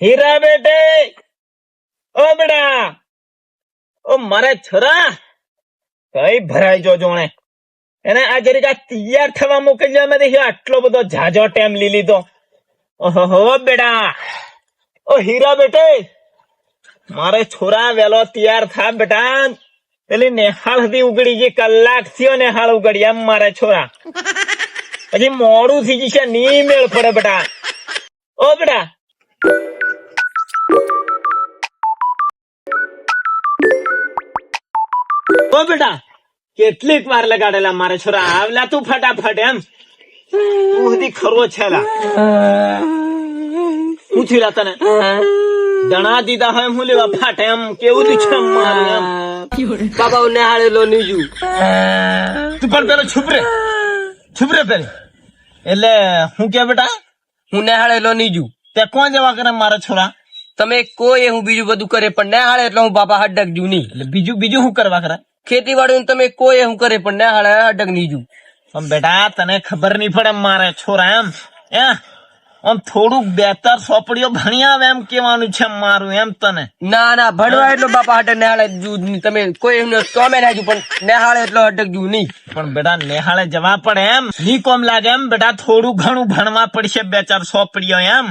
હીરા બેટે ઓ બેડા ઓ મારે છોરા કઈ ભરાઈ જો જોણે એને આ જરીક તૈયાર થવા મોકલ્યા મેં દેખ્યો આટલો બધો ઝાઝો ટેમ લઈ લીધો ઓહો બેટા. ઓ હીરા બેટે. મારે છોરા વેલો તૈયાર થા બેટા. પેલી નેહાળ હતી ઉગડી ગઈ, કલાક થયો નેહાળ ઉગડી, એમ મારે છોરા. પછી મોડું થઈ જશે, ની મેળ પડે બેટા. ઓ બેટા. ઓ બેટા, કેટલીક વાર લગાડેલા મારે છોરા. આવલા તું ફટાફટ, એમ. તું હજી ખરો છેલા. હું થયું તને? દણા દીધા હોય હું લેવા ફાટે એમ કેવું તું છે મારું બાબા ને હાળેલો નીજુ તું પણ પેલો છુપરે છુપરે પેલે. એટલે હું કે બેટા? હું ને હાળેલો જુ તે કોણ જવા કરે મારા છોરા? તમે કોઈ હું બીજું બધું કરે પણ ને હાળે એટલે હું બાબા હડક જુ નહીં. એટલે બીજું બીજું શું કરવા કરે? ખેતીવાડી તમે કોઈ હું કરે પણ ને હાળે હડક નીજુ પણ બેટા તને ખબર નહીં પડે મારે છોરા એમ? એ આમ થોડુંક બેતર સોપડીઓ ભણી આવે એમ કેવાનું છે મારું એમ તને. ના ના ભણવા એટલો બાપા હાટે નેહાળે જુ નહીં. તમે કોઈ એમને તોમે નાખ્યું પણ નેહાળે એટલો હડક જુ નહીં. પણ બેટા નેહાળે જવા પડે એમ. ની કોમ લાગે એમ? બેટા થોડું ઘણું ભણવા પડશે બે ચાર સોપડીઓ એમ.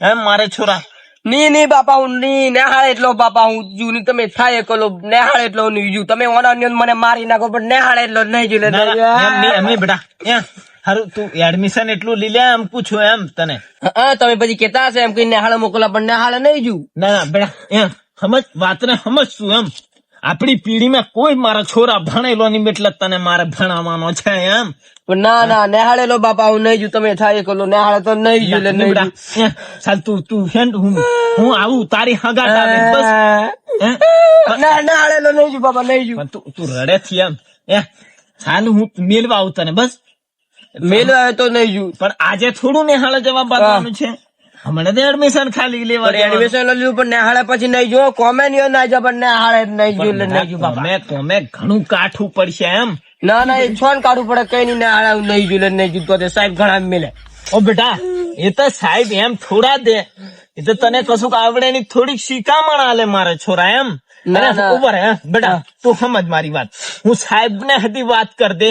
એમ મારે છોરા. ની ની બાપા હું ની ને હાળે એટલો બાપા હું જુ નહીં તમે થાય કલો ને હાળે એટલો જુ તમે ઓના મને મારી નાખો પણ ને હાળે એટલો નહીં જુ ના, ના, નહીં, એમ નહીં બેટા. હારું તું એડમિશન એટલું લઈ લે એમ પૂછું એમ તને. હા તમે પછી કેતા હશે એમ કઈ ને હાળે મોકલા પણ ને હાળે નહીં જુ ના ના બેટા સમજ વાતને સમજશું એમ. આપણી પીઢીમાં કોઈ મારા છોરા ભણેલો નહીં એટલે તને મારે ભણાવવાનો છે એમ? ના ના નેહાળેલો બાપા હું નહીં જુ તમે થાય કલો નેહાળે તો નહીં જુ એટલે નહીં ચાલ તું તું હેંડ હું હું આવું તારી હગા બસ. ના નેહાળેલો નહીં જુ બાપા નહીં જુ તું તું રડે થી એમ. એ ચાલ હું મેલવા આવું તને બસ. મેલવા તો નહીં જુ પણ આજે થોડું નેહાળે જવાબ આપવાનું છે. હમણાં તો એડમિશન ખાલી લેવા એડમિશન લીધું પણ નેહાળે પછી નહીં જો કોમે નહીં ના જો પણ નેહાળે નહીં જો નહીં જો બાપા. કોમે કોમે ઘણું કાઠું પડશે એમ. ના ના એ છોન કાઢવું પડે કઈ નહીં નેહાળે નહીં જો નહીં જો તો સાહેબ ઘણા મિલે. ઓ બેટા એ તો સાહેબ એમ થોડા દે. એ તો તને કશું આવડે ની થોડીક શીખામણ આલે મારે છોરા એમ. રહે, હે, બેટા તું સમજ મારી વાત. હું સાહેબ ને હતી વાત કર દે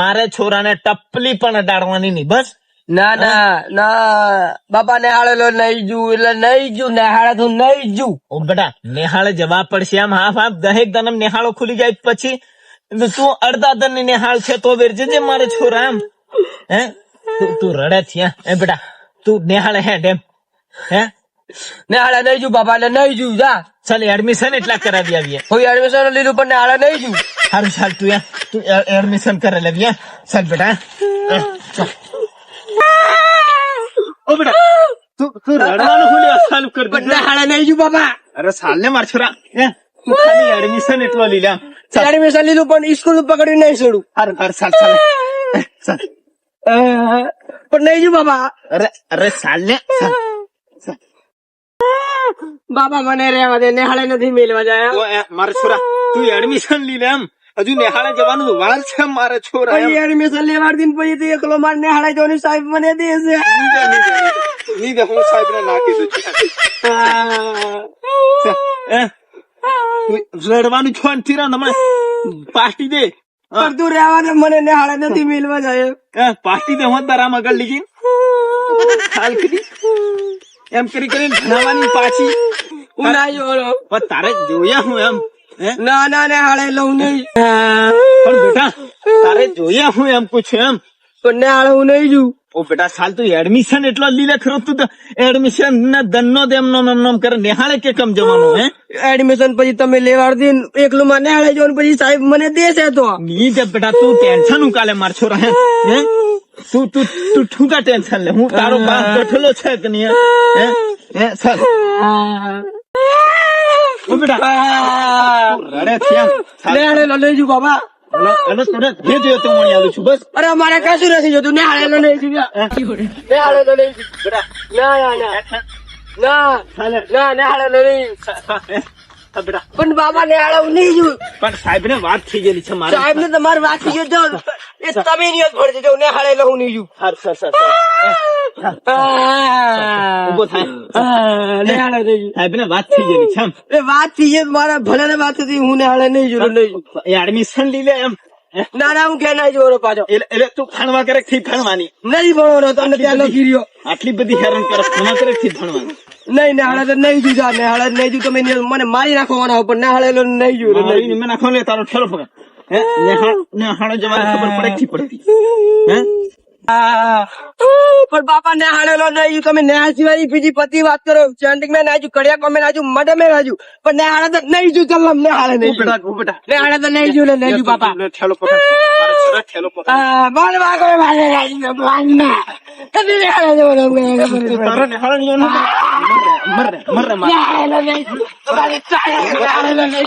મારે છોરાને ટપલી પણ અડાડવાની નહીં બસ. ના ના ના બાપા નેહાળેલો નહીં જુ એટલે નહીં જુ નેહાળે તો નહીં જુ. ઓ બેટા નેહાળે જવા પડશે આમ હા હા દહેક દનમ નેહાળો ખુલી જાય પછી. તો અડધા દનની નેહાળ છે તો વેર જજે મારે છોરા આમ. હે? તું તું રડે છે હે? એ બેટા તું નેહાળે હે ડેમ. હે? નેહાળે નહીં જુ બાપા એટલે નહીં જુ જા. ચાલ એડમિશન એટલા કરાવી આવીએ. કોઈ એડમિશન લીધું પણ નેહાળે નહીં જુ. સારું ચાલ તું તું એડમિશન કરે લેવી ચાલ બેટા ચાલ. ઓ બેટા તું તું રડવાનું હું લે ચાલુ કરી પણ દીધું નેહાળે નહીં જુ બાપા. અરે સાલ ને માર છોરા? તું ખાલી એડમિશન એટલો લઈ લે આમ. ચાલ એડમિશન લીધું પણ સ્કૂલ પકડી નહીં છોડું. હારું હારું ચાલ ચાલ. હે, પણ નહીં જુ બાબા અરે અરે સાલ ને બાબા મને રહેવા દે નેહાળે નથી મેલવા જાય. મારા છોરા તું એડમિશન લઈ લે એમ. હજુ નેહાળે જવાનું વાર છે મારા છોરા એડમિશન લેવાડ દિન પછી તે એકલો માર નેહાળે જવાની સાહેબ મને દે છે. ની દે હું સાહેબ ને નાખી દઉં છું. રડવાનું છો ને તીરા હમણાં? પાર્ટી દે. તું રહેવા દે મને નેહાળે નથી મિલવા જાય. એ, પાસ્ટી દે હું તારા મગળ લીધી હાલ કરી. એમ કરી કરીને ભણાવવાની પાછી. ના તારે જોયા હું એમ. હે? ના ના હાડે લઉં નહીં. પણ બેટા તારે જોયા હું એમ પૂછ્યું એમ. પણ નેહાળે હું નહીં જુ ઓ બેટા સાલ તું એડમિશન એટલો લીલે ખરો? તું તો એડમિશન ના દનનો દેમ નો કરે નિહાળે કે કમ જવાનું હે? એડમિશન પછી તમે લેવાડ દે એકલું માં નેહાળે જવાનું પછી સાહેબ મને દેશે તો. ની દે બેટા તું ટેન્શન ઉકાલે માર છોરા હે? હે? તું તું તું ઠુકા ટેન્શન લે. હું તારો બાપ બેઠેલો છે કે નહીં હે? હે? ચાલ ઓ બેટા રડે છે ચાલ. નેહાળે લઈ જુ બાબા. અને તને જે જોયો તે મણી આલું છું બસ. અરે મારે કશું નથી જોતું. ને હાળેલો નહીં જીવ્યા ને હાળેલો નહીં બેટા ના ના ના ના ના ને હાળેલો નહીં હા, બેટા પણ બાબા ને આળવ નહીં જોયું. પણ સાહેબ ને વાત થઈ ગયેલી છે મારે. સાહેબ ને તમારી વાત થઈ ગયો એ તમે નિયત ભરજો જો ને હાળેલો હું નહીં જોયું. સર સર સર ઊભો થાય. ને હાળે નહીં જોયું. સાહેબ ને વાત થઈ ગયેલી છે એ વાત થઈ છે મારા ભલે ને વાત હતી હું ને હાડે નહીં જોયું. નહીં એડમિશન લઈ લે એમ. ના ના હું કે નહીં જોયો પાછો. એટલે તું ભણવા કરે થી ભણવાની. નહીં ભણવાનો તમને ત્યાં લખી રહ્યો આટલી બધી હેરાન કરે ભણવા કરે થી ભણવાની. નહીં ને હાળે તો નહીં જોયું ને હાળે નહીં જુ. તમે મને મારી નાખવાના પણ ના હાળેલો નહીં જોયું નહીં મેં નાખો લે તારો ઠેલો પકડ. હે? નેહાળ નેહાળો જવાની ખબર પડે થી પડે હે? પણ બાપા ને હાડેલો નહીં તમે ન્યા સિવાય બીજી પતિ વાત કરો. ચેન્ટિંગ મેં નાજુ કડિયા કોમે નાજુ મડે મેં નાજુ પણ ને હાડે તો નહીં જુ ચલમ ને હાડે ઓ નહીં બેટા ઓ બેટા ને હાડે તો નહીં જુ ને નહીં જુ બાપા. લે ઠેલો પકડ. મારે છોરા ઠેલો પકડ. આ, બોલ વાગો મારે નાજુ બોલ ના. કદી ને હાડે જવાનો મેં તારા નેહાળની? ઓનો મર રે મર રે મર રે હાડેલો નહીં તમારે ચાલે હાડેલો નહીં